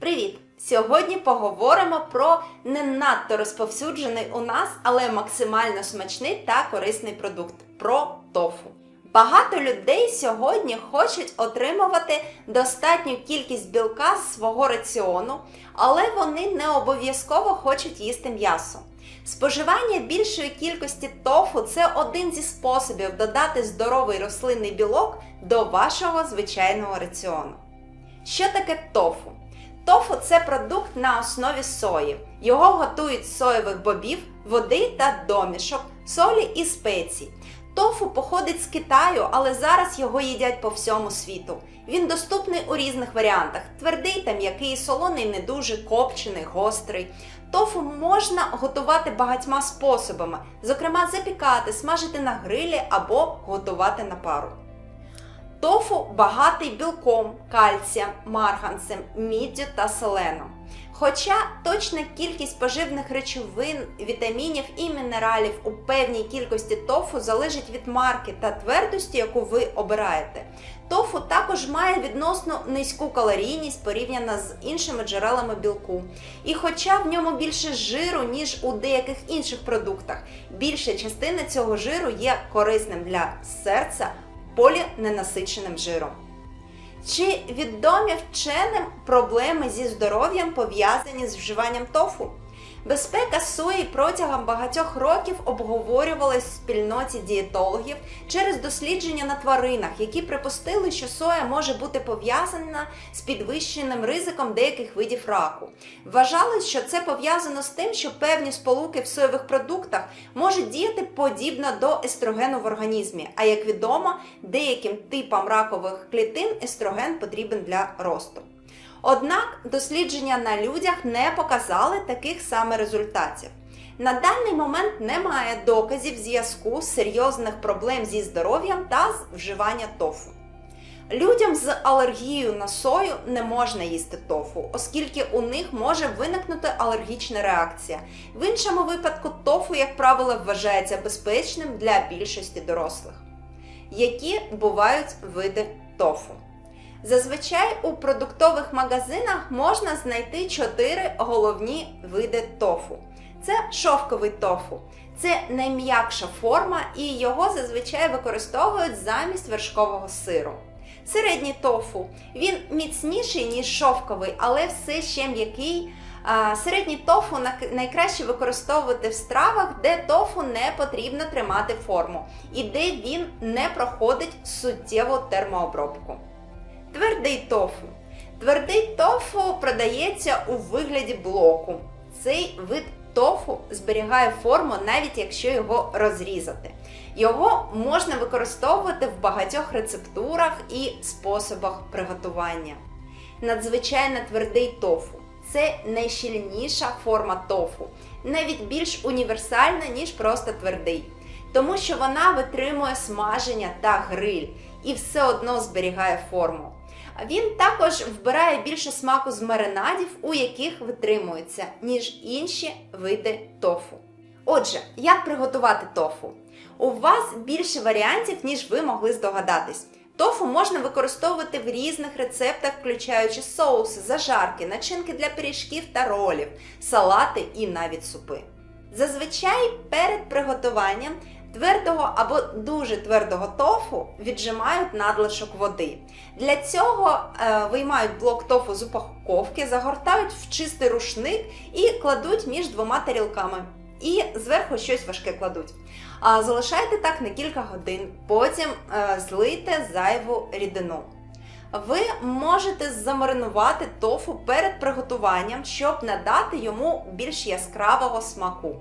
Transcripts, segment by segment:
Привіт! Сьогодні поговоримо про не надто розповсюджений у нас, але максимально смачний та корисний продукт про тофу. Багато людей сьогодні хочуть отримувати достатню кількість білка з свого раціону, але вони не обов'язково хочуть їсти м'ясо. Споживання більшої кількості тофу це один зі способів додати здоровий рослинний білок до вашого звичайного раціону. Що таке тофу? Тофу це продукт на основі сої. Його готують з соєвих бобів, води та домішок, солі і спецій. Тофу походить з Китаю, але зараз його їдять по всьому світу. Він доступний у різних варіантах: твердий та м'який, солоний, не дуже, копчений, гострий. Тофу можна готувати багатьма способами, зокрема запікати, смажити на грилі або готувати на пару. Тофу багатий білком, кальцієм, марганцем, міддю та селеном. Хоча точна кількість поживних речовин, вітамінів і мінералів у певній кількості тофу залежить від марки та твердості, яку ви обираєте. Тофу також має відносно низьку калорійність порівняно з іншими джерелами білку. І хоча в ньому більше жиру, ніж у деяких інших продуктах, більша частина цього жиру є корисним для серця поліненасиченим жиром. Чи відомі вченим проблеми зі здоров'ям пов'язані з вживанням тофу? Безпека сої протягом багатьох років обговорювалась в спільноті дієтологів через дослідження на тваринах, які припустили, що соя може бути пов'язана з підвищеним ризиком деяких видів раку. Вважалось, що це пов'язано з тим, що певні сполуки в соєвих продуктах можуть діяти подібно до естрогену в організмі. А як відомо, деяким типам ракових клітин естроген потрібен для росту. Однак дослідження на людях не показали таких саме результатів. На даний момент немає доказів зв'язку серйозних проблем зі здоров'ям та з вживання тофу. Людям з алергією на сою не можна їсти тофу, оскільки у них може виникнути алергічна реакція. В іншому випадку тофу, як правило, вважається безпечним для більшості дорослих. Які бувають види тофу? Зазвичай у продуктових магазинах можна знайти чотири головні види тофу. Це шовковий тофу. Це найм'якша форма, і його зазвичай використовують замість вершкового сиру. Середній тофу. Він міцніший, ніж шовковий, але все ще м'який. Середній тофу найкраще використовувати в стравах, де тофу не потрібно тримати форму, і де він не проходить суттєву термообробку. Твердий тофу. Твердий тофу продається у вигляді блоку. Цей вид тофу зберігає форму, навіть якщо його розрізати. Його можна використовувати в багатьох рецептурах і способах приготування. Надзвичайно твердий тофу це найщільніша форма тофу, навіть більш універсальна, ніж просто твердий, тому що вона витримує смаження та гриль і все одно зберігає форму. Він також вбирає більше смаку з маринадів, у яких витримується, ніж інші види тофу. Отже, як приготувати тофу? У вас більше варіантів, ніж ви могли здогадатись. Тофу можна використовувати в різних рецептах, включаючи соуси, зажарки, начинки для пиріжків та ролів, салати і навіть супи. Зазвичай перед приготуванням твердого або дуже твердого тофу віджимають надлишок води. Для цього е, виймають блок тофу з упаковки, загортають в чистий рушник і кладуть між двома тарілками. І зверху щось важке кладуть. А залишайте так на кілька годин, потім е, злийте зайву рідину. Ви можете замаринувати тофу перед приготуванням, щоб надати йому більш яскравого смаку.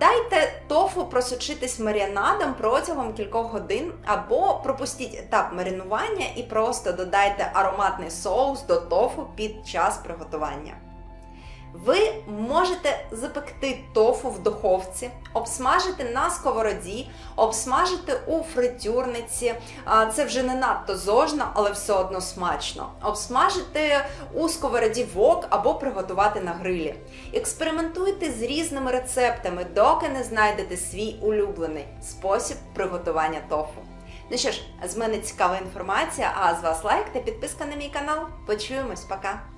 Дайте тофу просочитись марінадом протягом кількох годин, або пропустіть етап маринування і просто додайте ароматний соус до тофу під час приготування. Ви можете запекти тофу в духовці, обсмажити на сковороді, обсмажити у фритюрниці. Це вже не надто зожно, але все одно смачно. Обсмажити у сковороді вок або приготувати на грилі. Експериментуйте з різними рецептами, доки не знайдете свій улюблений спосіб приготування тофу. Ну що ж, з мене цікава інформація, а з вас лайк та підписка на мій канал. Почуємось, пока!